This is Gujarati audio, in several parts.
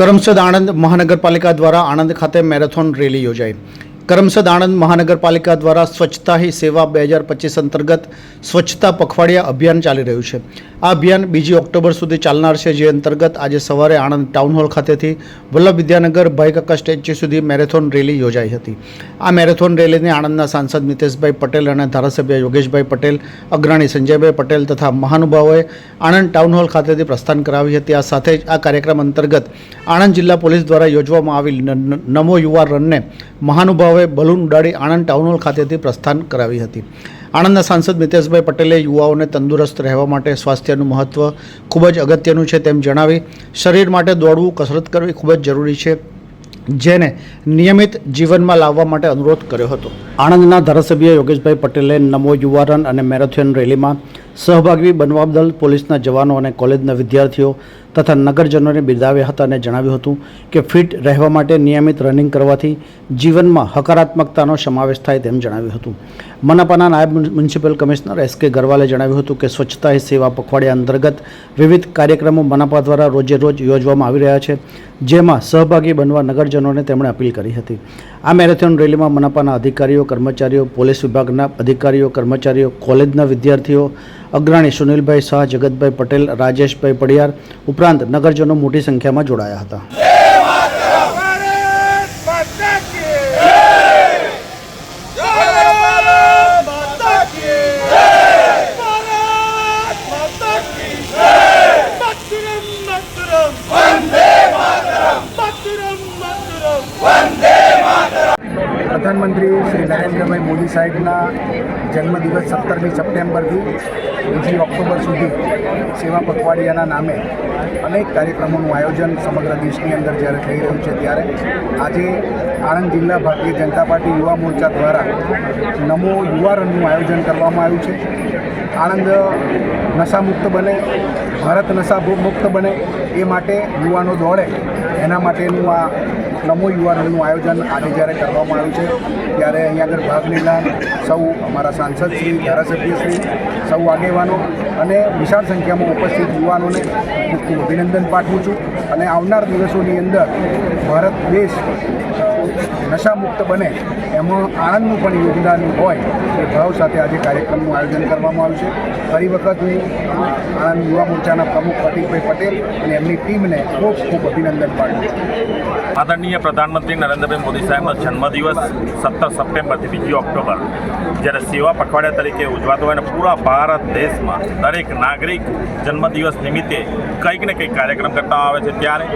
કરમસદ આણંદ મહાનગરપાલિકા દ્વારા આણંદ ખાતે મેરેથોન રેલી યોજાઈ. કરમસદ આણંદ મહાનગરપાલિકા દ્વારા સ્વચ્છતા હી સેવા બે હજાર પચીસ અંતર્ગત સ્વચ્છતા પખવાડિયા અભિયાન ચાલી રહ્યું છે. આ અભિયાન બીજી ઓક્ટોબર સુધી ચાલનાર છે, જે અંતર્ગત આજે સવારે આણંદ ટાઉન હોલ ખાતેથી વલ્લભ વિદ્યાનગર ભાઈકાકા સ્ટેચ્યુ સુધી મેરેથોન રેલી યોજાઈ હતી. આ મેરેથોન રેલીને આણંદના સાંસદ મિતેશભાઈ પટેલ અને ધારાસભ્ય યોગેશભાઈ પટેલ, અગ્રણી સંજયભાઈ પટેલ તથા મહાનુભાવોએ આણંદ ટાઉન હોલ ખાતેથી પ્રસ્થાન કરાવી હતી. આ સાથે જ આ કાર્યક્રમ અંતર્ગત આણંદ જિલ્લા પોલીસ દ્વારા યોજવામાં આવેલ નમો યુવા રનને મહાનુભાવોએ બલૂન ઉડાડી આણંદ ટાઉન હોલ ખાતેથી પ્રસ્થાન કરાવી હતી. આણંદના સાંસદ મિતેશભાઈ પટેલે યુવાઓને તંદુરસ્ત રહેવા માટે સ્વાસ્થ્યનું મહત્ત્વ ખૂબ જ અગત્યનું છે તેમ જણાવી, શરીર માટે દોડવું, કસરત કરવી ખૂબ જ જરૂરી છે, જેને નિયમિત જીવનમાં લાવવા માટે અનુરોધ કર્યો હતો. આણંદના ધારાસભ્ય યોગેશભાઈ પટેલે નમો યુવા રન અને મેરેથોન રેલીમાં સહભાગી બનવા બદલ પોલીસના જવાનો અને કોલેજના વિદ્યાર્થીઓ તથા નગરજનોને બિરદાવ્યા હતા અને જણાવ્યું હતું કે ફિટ રહેવા માટે નિયમિત રનિંગ કરવાથી જીવનમાં હકારાત્મકતાનો સમાવેશ થાય તેમ જણાવ્યું હતું. મનપાના નાયબ મ્યુનિસિપલ કમિશનર એસ કે ગરવાલે જણાવ્યું હતું કે સ્વચ્છતા હી સેવા પખવાડિયા અંતર્ગત વિવિધ કાર્યક્રમો મનપા દ્વારા રોજે રોજ યોજવામાં આવી રહ્યા છે, જેમાં સહભાગી બનવા નગરજનોને તેમણે અપીલ કરી હતી. આ મેરેથોન રેલીમાં મનપાના અધિકારીઓ, કર્મચારીઓ, પોલીસ વિભાગના અધિકારીઓ, કર્મચારીઓ, કોલેજના વિદ્યાર્થીઓ, અગ્રણી સુનિલભાઈ શાહ, જગતભાઈ પટેલ, રાજેશભાઈ પડિયાર ઉપરાંત નગરજનો મોટી સંખ્યામાં જોડાયા હતા. પ્રધાનમંત્રી શ્રી નરેન્દ્રભાઈ મોદી સાહેબના જન્મદિવસ સત્તરમી સપ્ટેમ્બરથી બીજી ઓક્ટોબર સુધી સેવા પખવાડિયાના નામે અનેક કાર્યક્રમોનું આયોજન સમગ્ર દેશની અંદર જ્યારે થઈ રહ્યું છે ત્યારે આજે આણંદ જિલ્લા ભારતીય જનતા પાર્ટી યુવા મોરચા દ્વારા નમો યુવા રનનું આયોજન કરવામાં આવ્યું છે. આણંદ નશામુક્ત બને, ભારત નશા મુક્ત બને એ માટે યુવાનો દોડે, એના માટેનું આ નમો યુવાનનું આયોજન આજે જ્યારે કરવામાં આવ્યું છે, ત્યારે અહીંયા આગળ ભાગ લેનાર સૌ અમારા સાંસદ શ્રી, ધારાસભ્ય શ્રી, સૌ આગેવાનો અને વિશાળ સંખ્યામાં ઉપસ્થિત યુવાનોને ખૂબ ખૂબ અભિનંદન પાઠવું છું. અને આવનાર દિવસોની અંદર ભારત દેશ નશામુક્ત બને એમાં આણંદનું પણ યોગદાન હોય એ ભાવ સાથે આજે કાર્યક્રમનું આયોજન કરવામાં આવ્યું છે. ફરી વખત હું આણંદ યુવા મોરચાના પ્રમુખ પ્રતિકભાઈ પટેલ અને એમની ટીમને ખૂબ ખૂબ અભિનંદન પાઠવું છું. આદરણીય પ્રધાનમંત્રી નરેન્દ્રભાઈ મોદી સાહેબનો જન્મદિવસ સત્તર સપ્ટેમ્બરથી બીજી ઓક્ટોબર. જ્યારે સેવા પખવાડિયા તરીકે ઉજવાતો હોય અને પૂરા ભારત દેશમાં દરેક નાગરિક જન્મદિવસ નિમિત્તે કંઈક ને કંઈક કાર્યક્રમ કરતા આવે છે. ત્યારે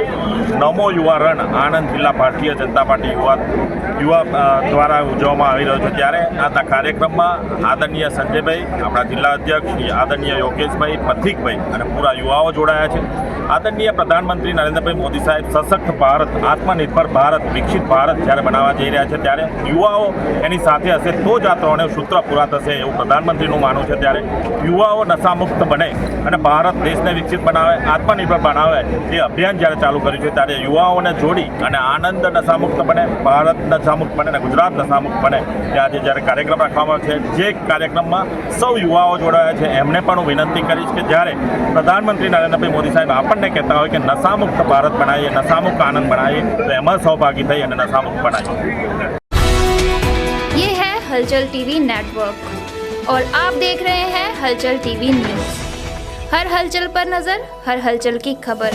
નમો યુવા રણ આણંદ જિલ્લા ભારતીય જનતા પાર્ટી યુવા યુવા દ્વારા ઉજવવામાં આવી રહ્યો છે. ત્યારે આ કાર્યક્રમમાં આદરણીય સંજયભાઈ, આપણા જિલ્લા અધ્યક્ષ શ્રી આદરણીય યોગેશભાઈ, પથિકભાઈ અને પૂરા યુવાઓ જોડાયા છે. આદરણીય પ્રધાનમંત્રી નરેન્દ્રભાઈ મોદી સાહેબ સશક્ત ભારત, આત્મનિર્ભર ભારત, વિકસિત ભારત જ્યારે બનાવવા જઈ રહ્યા છે, ત્યારે યુવાઓ એની સાથે હશે તો જ આ ત્રણેય સૂત્ર પૂરા થશે એવું પ્રધાનમંત્રીનું માનવું છે. ત્યારે યુવાઓ નશામુક્ત બને અને ભારત દેશને વિકસિત બનાવે, આત્મનિર્ભર બનાવે એ અભિયાન જ્યારે ચાલુ કર્યું છે, ત્યારે યુવાઓને જોડી અને આનંદ નશામુક્ત બને, ભારત નશામુક્ત બને અને ગુજરાત નશામુક્ત બને તે આજે જ્યારે કાર્યક્રમ રાખવામાં છે. જે કાર્યક્રમમાં સૌ યુવાઓ જોડાયા છે. એમને પણ હું વિનંતી કરીશ કે જ્યારે પ્રધાનમંત્રી નરેન્દ્રભાઈ મોદી સાહેબ આપણને કહેતા હોય કે નશામુક્ત ભારત બનાવીએ, નશામુક્ત આનંદ બનાવીએ, તો એમાં સહભાગી થઈ અને નશામુક્ત બનાવીએ ये है हलचल टीवी नेटवर्क और आप देख रहे हैं हलचल टीवी न्यूज हर हलचल पर नजर हर हलचल की खबर